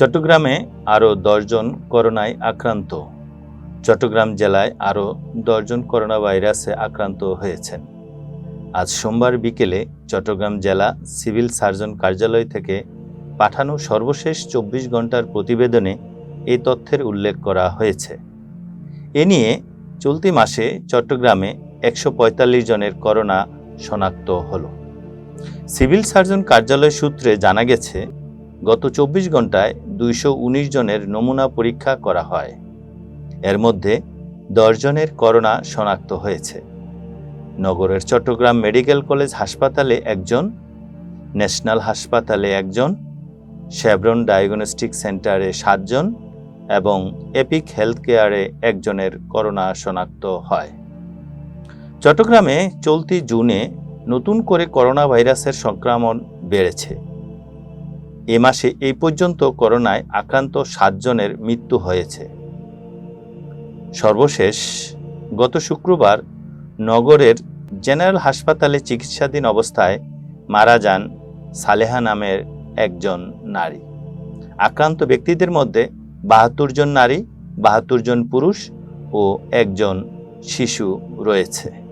চট্টগ্রামে আরও দশজন করোনায় আক্রান্ত। চট্টগ্রাম জেলায় আরও দশজন করোনা ভাইরাসে আক্রান্ত হয়েছেন। আজ সোমবার বিকেলে চট্টগ্রাম জেলা সিভিল সার্জন কার্যালয় থেকে পাঠানো সর্বশেষ চব্বিশ ঘণ্টার প্রতিবেদনে এই তথ্যের উল্লেখ করা হয়েছে। এ নিয়ে চলতি মাসে চট্টগ্রামে একশো পঁয়তাল্লিশ জনের করোনা শনাক্ত হলো। সিভিল সার্জন কার্যালয় সূত্রে জানা গেছে গত চব্বিশ ঘন্টায় দুইশো উনিশ জনের নমুনা পরীক্ষা করা হয়। এর মধ্যে জনের করোনা শনাক্ত হয়েছে। নগরের চট্টগ্রাম মেডিকেল কলেজ হাসপাতালে একজন, ন্যাশনাল হাসপাতালে একজন শেভরন ডায়াগনস্টিক সেন্টারে সাতজন এবং এপিক হেলথ কেয়ারে একজনের করোনা শনাক্ত হয়। চট্টগ্রামে চলতি জুনে নতুন করে করোনা ভাইরাসের সংক্রমণ বেড়েছে। এ মাসে এই পর্যন্ত করোনায় আক্রান্ত সাতজনের মৃত্যু হয়েছে। সর্বশেষ, গত শুক্রবার নগরের জেনারেল হাসপাতালে চিকিৎসাধীন অবস্থায় মারা যান সালেহা নামের একজন নারী। আক্রান্ত ব্যক্তিদের মধ্যে বাহাত্তর জন নারী, বাহাত্তর জন পুরুষ ও একজন শিশু রয়েছে।